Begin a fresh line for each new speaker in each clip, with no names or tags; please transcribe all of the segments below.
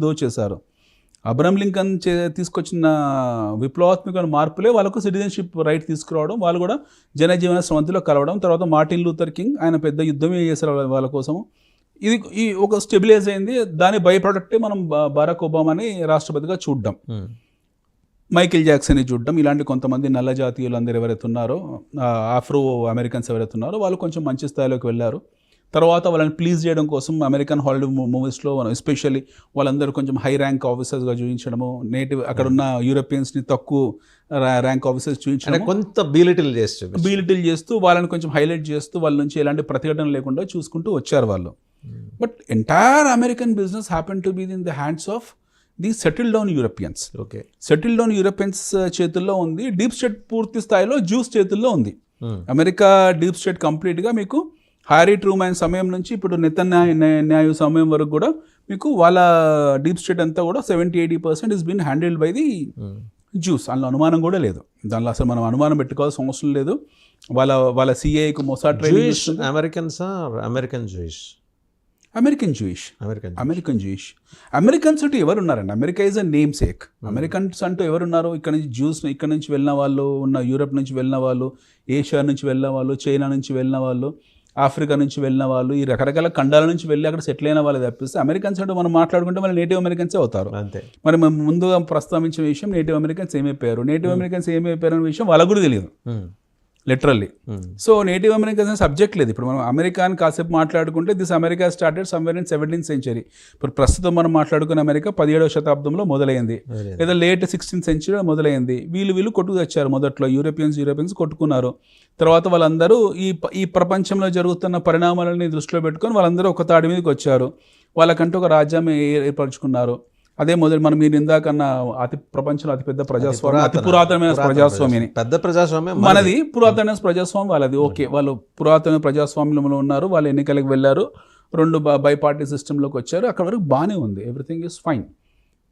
దోచేశారు. Abraham Lincoln చే తీసుకొచ్చిన విప్లవాత్మక మార్పులే వాళ్ళకు సిటిజన్షిప్ రైట్ తీసుకురావడం వాళ్ళు కూడా జనజీవన స్రవంతిలో కలవడం తర్వాత మార్టిన్ లూథర్ కింగ్ ఆయన పెద్ద యుద్ధమే చేశారు వాళ్ళ- కోసం. ఇది ఈ ఒక స్టెబిలైజ్ అయింది. దాని బై ప్రొడక్టే మనం బరాక్ ఒబామాని రాష్ట్రపతిగా చూడడం. మైకిల్ జాక్సన్ని చూడడం. ఇలాంటి కొంతమంది నల్ల జాతీయులు అందరు ఎవరైతే ఉన్నారో ఆఫ్రో అమెరికన్స్ ఎవరైతే ఉన్నారో వాళ్ళు కొంచెం మంచి స్థాయిలోకి వెళ్ళారు. తర్వాత వాళ్ళని ప్లీజ్ చేయడం కోసం అమెరికన్ హాలీవుడ్ మూవీస్లో ఎస్పెషల్లీ వాళ్ళందరూ కొంచెం హై ర్యాంక్ ఆఫీసర్స్గా చూపించడము నేటివ్ అక్కడ ఉన్న యూరోపియన్స్ని తక్కువ ర్యాంక్ ఆఫీసర్స్ చూపించడం
కొంత బీలిటిల్ చేసి చూపించు.
బీలిటిల్ చేస్తూ వాళ్ళని కొంచెం హైలైట్ చేస్తూ వాళ్ళ నుంచి ఎలాంటి ప్రతిఘటన లేకుండా చూసుకుంటూ వచ్చారు వాళ్ళు. But entire American business happen to be in the hands of the settle down Europeans
okay
settle down Europeans చేతుల్లో ఉంది. డీప్ స్టేట్ పూర్తి స్థాయిలో జ్యూస్ చేతుల్లో ఉంది. అమెరికా డీప్ స్టేట్ కంప్లీట్గా మీకు హ్యారీ ట్రూమ్యాన్ సమయం నుంచి ఇప్పుడు నితన్ న్యాయ సమయం వరకు కూడా మీకు వాళ్ళ డీప్ స్టేట్ అంతా కూడా seventy eighty percent is been handled by the. Jews అందులో అనుమానం కూడా లేదు. దానిలో అసలు మనం అనుమానం పెట్టుకోవాల్సిన అవసరం లేదు. వాళ్ళ వాళ్ళ సిఐకు Mossad training
Jewish Americans American Jewish
American Jewish
American
American Jewish Americans అంటూ ఎవరు ఉన్నారండి America is a namesake Americans అంటూ ఎవరున్నారు? ఇక్కడ నుంచి జ్యూస్ ఇక్కడ నుంచి వెళ్ళిన వాళ్ళు ఉన్న యూరప్ నుంచి వెళ్ళిన వాళ్ళు ఏషియా నుంచి వెళ్ళిన వాళ్ళు చైనా నుంచి వెళ్ళిన వాళ్ళు. ఆఫ్రికా నుంచి వెళ్ళిన వాళ్ళు ఈ రకరకాల ఖండాల నుంచి వెళ్ళి అక్కడ సెటిల్ అయిన వాళ్ళు తప్పిస్తే అమెరికన్స్ అంటూ మనం మాట్లాడుకుంటే మళ్ళీ నేటివ్ అమెరికన్సే అవుతారు.
అంతే.
మరి మనం ముందుగా ప్రస్తావించిన విషయం నేటివ్ అమెరికన్స్ ఏమైపోయారు? నేటివ్ అమెరికన్స్ ఏమైపోయారు అనే విషయం వాళ్ళకు కూడా తెలియదు. Literally. So native Americans subject లేదు. ఇప్పుడు మనం అమెరికా అని కాసేపు మాట్లాడుకుంటే this America started somewhere in seventeen century ఇప్పుడు ప్రస్తుతం మనం మాట్లాడుకున్న అమెరికా పదిహేడవ శతాబ్దంలో మొదలైంది. లేదా లేట్ సిక్స్టీన్త్ సెంచరీలో మొదలైంది. వీళ్ళు వీళ్ళు కొట్టుకు తెచ్చారు మొదట్లో. యూరోపియన్స్ యూరోపియన్స్ కొట్టుకున్నారు. తర్వాత వాళ్ళందరూ ఈ ఈ ప్రపంచంలో జరుగుతున్న పరిణామాలని దృష్టిలో పెట్టుకొని వాళ్ళందరూ ఒక తాడి మీదకి వచ్చారు. వాళ్ళకంటూ ఒక రాజ్యాన్ని ఏర్పరచుకున్నారు. అదే మొదటి మనం మీరు ఇందాకన్న అతి ప్రపంచంలో అతిపెద్ద ప్రజాస్వామ్యం అతి పురాతనమైన ప్రజాస్వామ్యని
పెద్ద ప్రజాస్వామ్యం
మనది. పురాతన ప్రజాస్వామ్యం వాళ్ళది. ఓకే. వాళ్ళు పురాతన ప్రజాస్వామ్యంలో ఉన్నారు. వాళ్ళు ఎన్నికలకు వెళ్ళారు. రెండు బై పార్టీ సిస్టంలోకి వచ్చారు. అక్కడ వరకు బాగానే ఉంది. Everything is fine.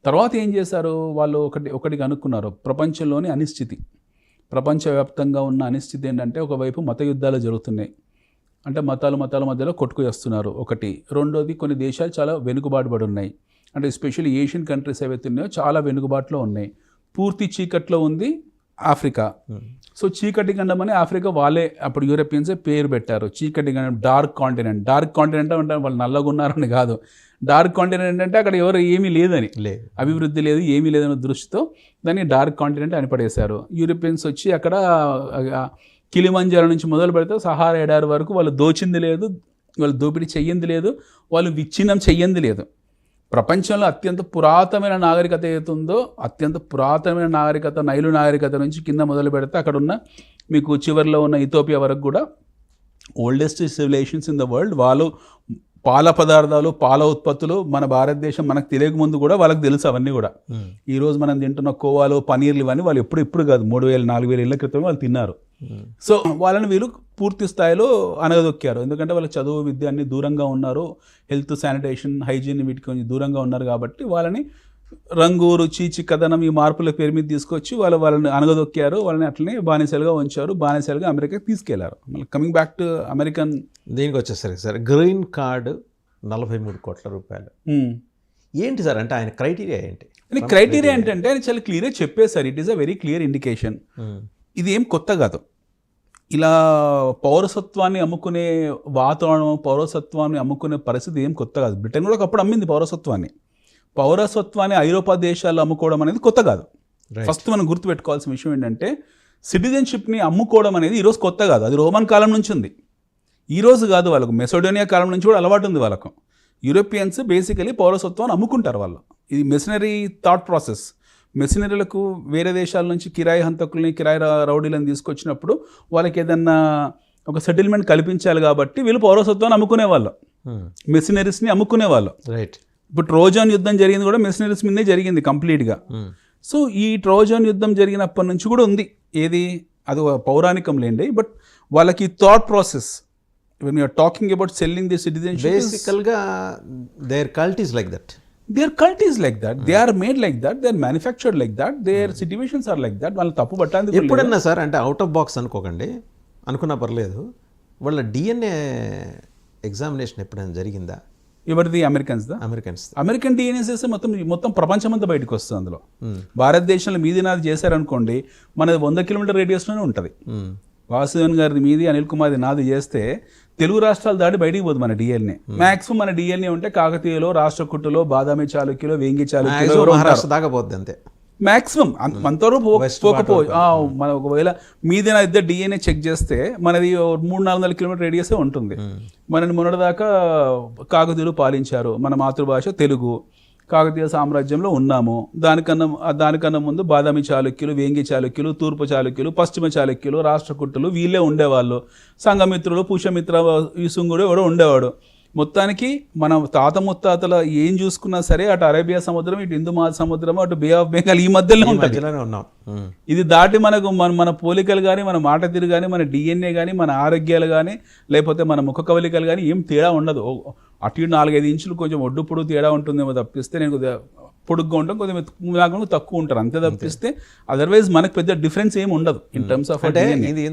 తర్వాత ఏం చేశారు? వాళ్ళు ఒకటి ఒకటి కనుక్కున్నారు ప్రపంచంలోని అనిశ్చితి. ప్రపంచవ్యాప్తంగా ఉన్న అనిశ్చితి ఏంటంటే ఒకవైపు మత యుద్ధాలు జరుగుతున్నాయి. అంటే మతాలు మతాల మధ్యలో కొట్టుకు వస్తున్నారు ఒకటి. రెండోది కొన్ని దేశాలు చాలా వెనుకబాటు పడి ఉన్నాయి. అంటే ఎస్పెషల్లీ ఏషియన్ కంట్రీస్ ఏవైతే ఉన్నాయో చాలా వెనుకబాటులో ఉన్నాయి. పూర్తి చీకట్లో ఉంది ఆఫ్రికా. సో చీకటి ఖండం అని ఆఫ్రికా వాళ్ళే అప్పుడు యూరోపియన్సే పేరు పెట్టారు. చీకటి ఖండం డార్క్ కాంటినెంట్. డార్క్ కాంటినెంట్ అంటే వాళ్ళు నల్లగా ఉన్నారని కాదు. డార్క్ కాంటినెంట్ అంటే అక్కడ ఎవరు ఏమీ లేదని.
లేదు.
అభివృద్ధి లేదు ఏమీ లేదన్న దృష్టితో దాన్ని డార్క్ కాంటినెంట్ అని పడేశారు. యూరోపియన్స్ వచ్చి అక్కడ ఆ, కిలిమంజారో నుంచి మొదలు పెడితే సహారా ఎడారి వరకు వాళ్ళు దోచింది లేదు వాళ్ళు దోపిడీ చెయ్యింది లేదు వాళ్ళు విచ్ఛిన్నం చెయ్యింది లేదు. ప్రపంచంలో అత్యంత పురాతనమైన నాగరికత ఏదైతే ఉందో అత్యంత పురాతనమైన నాగరికత నైలు నాగరికత నుంచి కింద మొదలు పెడితే అక్కడ ఉన్న మీకు చివరిలో ఉన్న ఇథోపియా వరకు కూడా oldest civilisations in the world వాళ్ళు పాల పదార్థాలు పాల ఉత్పత్తులు మన భారతదేశం మనకు తెలియక ముందు కూడా వాళ్ళకి తెలుసు అవన్నీ కూడా
ఉమ్.
ఈ రోజు మనం తింటున్న కోవాలు పనీర్లు ఇవన్నీ వాళ్ళు ఎప్పుడు ఇప్పుడు కాదు మూడు వేలు నాలుగు వేల ఏళ్ళ క్రితం వాళ్ళు తిన్నారు
ఉమ్.
సో వాళ్ళని వీళ్ళు పూర్తి స్థాయిలో అనగదొక్కారు. ఎందుకంటే వాళ్ళకి చదువు విద్య అన్ని దూరంగా ఉన్నారు. హెల్త్ శానిటేషన్ హైజీన్ వీటికి కొంచెం దూరంగా ఉన్నారు కాబట్టి వాళ్ళని రంగు రుచి చిక్కదనం ఈ మార్పుల పేరు మీద తీసుకొచ్చి వాళ్ళు వాళ్ళని అనగదొక్కారు. వాళ్ళని అట్లనే బానిసలుగా ఉంచారు. బానిసలుగా అమెరికాకి తీసుకెళ్ళారు. మళ్ళీ కమింగ్ బ్యాక్ టు అమెరికన్
దీనికి వచ్చేసరికి సార్ గ్రీన్ కార్డు నలభై మూడు కోట్ల రూపాయలు. ఏంటి సార్? అంటే ఆయన క్రైటీరియా ఏంటి?
క్రైటీరియా ఏంటంటే ఆయన చాలా క్లియర్గా చెప్పేశారు. It is a very clear indication. ఇది ఏం కొత్త కాదు. ఇలా పౌరసత్వాన్ని అమ్ముకునే వాతావరణం పౌరసత్వాన్ని అమ్ముకునే పరిస్థితి ఏం కొత్త కాదు. బ్రిటన్ కూడా ఒకప్పుడు అమ్మింది పౌరసత్వాన్ని. పౌరసత్వాన్ని ఐరోపా దేశాల్లో అమ్ముకోవడం అనేది కొత్త కాదు. ఫస్ట్ మనం గుర్తుపెట్టుకోవాల్సిన విషయం ఏంటంటే సిటిజన్షిప్ని అమ్ముకోవడం అనేది ఈరోజు కొత్త కాదు. అది రోమన్ కాలం నుంచి ఉంది. ఈ రోజు కాదు వాళ్ళకు. మెసోడోనియా కాలం నుంచి కూడా అలవాటు ఉంది వాళ్ళకు. యూరోపియన్స్ బేసికలీ పౌరసత్వాన్ని అమ్ముకుంటారు వాళ్ళు. ఇది మెషినరీ థాట్ ప్రాసెస్. మెషినరీలకు వేరే దేశాల నుంచి కిరాయి హంతకుల్ని కిరాయి రౌడీలను తీసుకొచ్చినప్పుడు వాళ్ళకి ఏదన్నా ఒక సెటిల్మెంట్ కల్పించాలి కాబట్టి వీళ్ళు పౌరసత్వాన్ని అమ్ముకునేవాళ్ళు. మెషినరీస్ని అమ్ముకునేవాళ్ళు.
రైట్.
ఇప్పుడు ట్రోజాన్ యుద్ధం జరిగింది కూడా మెషినరీస్ మీదే జరిగింది కంప్లీట్గా. సో ఈ ట్రోజాన్ యుద్ధం జరిగినప్పటి నుంచి కూడా ఉంది. ఏది? అది పౌరాణికం లేండి. బట్ వాళ్ళకి thought process when you're talking about selling the citizenship
బేసికల్గా their cult is like that.
Their cult is like that they are made like that they are manufactured like that their situations are like that వాళ్ళని తప్పు పట్టాలి
ఎప్పుడన్నా sir అంటే out of box అనుకోకండి. అనుకున్నా పర్లేదు. వాళ్ళ డిఎన్ఏ ఎగ్జామినేషన్ ఎప్పుడైనా జరిగిందా?
ఎవరిది? అమెరికన్స్ దా?
అమెరికన్స్
అమెరికన్ డిఎన్ఏ చేస్తే మొత్తం మొత్తం ప్రపంచమంతా బయటకు వస్తుంది అందులో. భారతదేశంలో మీది నాది చేశారనుకోండి మనది వంద కిలోమీటర్ రేడియస్లోనే ఉంటుంది. వాసుదేవన్ గారిది మీది అనిల్ కుమార్ది నాది చేస్తే తెలుగు రాష్ట్రాలు దాటి బయటికి పోదు మన డిఎన్ఏ మాక్సిమం మన డిఎన్ఏ ఉంటే కాకతీయలో రాష్ట్రకుట్టులో బాదామి చాళుక్యలో వేంగి చాళుక్యలో ఉంటారు.
మహారాష్ట్ర దాకా పోద్ది అంతే.
మాక్సిమం. అంతవరకు పో- పోకపో మన ఒకవేళ మీది నా ఇద్దరు డిఎన్ఏ చెక్ చేస్తే మనది మూడు నాలుగు వందల కిలోమీటర్ రేడియసే ఉంటుంది. మనని మొన్నటిదాకా కాకతీయులు పాలించారు. మన మాతృభాష తెలుగు. కాకతీయ సామ్రాజ్యంలో ఉన్నాము. దానికన్నా దానికన్నా ముందు బాదామి చాళుక్యులు వేంగి చాళుక్యులు తూర్పు చాళుక్యులు పశ్చిమ చాళుక్యులు రాష్ట్రకూటులు వీళ్ళే ఉండేవాళ్ళు. సంఘమిత్రులు పుష్యమిత్ర విసుంగుడు ఎవడో ఉండేవాడు. మొత్తానికి మన తాత ముత్తాతల ఏం చూసుకున్నా సరే అటు అరేబియా సముద్రం ఇటు హిందూ మహాసముద్రం అటు బే ఆఫ్ బెంగాల్ ఈ మధ్యలో
ఉన్నాం.
ఇది దాటి మనకు మన మన పోలికలు కానీ మన మాట తీరు కానీ మన డిఎన్ఏ కానీ మన ఆరోగ్యాలు కానీ లేకపోతే మన ముఖ కవలికలు కానీ ఏం తేడా ఉండదు. అటు ఇటు నాలుగైదు ఇంచులు కొంచెం ఒడ్డు పొడుగు తేడా ఉంటుందేమో తప్పిస్తే నేను కొద్దిగా పొడుగ్గా ఉంటాం కొద్దిగా నాకు తక్కువ ఉంటారు అంతే తప్పిస్తే అదర్వైజ్ మనకు పెద్ద డిఫరెన్స్ ఏమి ఉండదు ఇన్ టర్మ్స్ ఆఫ్
అంటే ఇది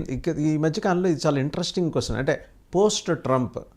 ఈ మధ్య కాలంలో ఇది చాలా ఇంట్రెస్టింగ్ క్వశ్చన్ అంటే పోస్ట్ ట్రంప్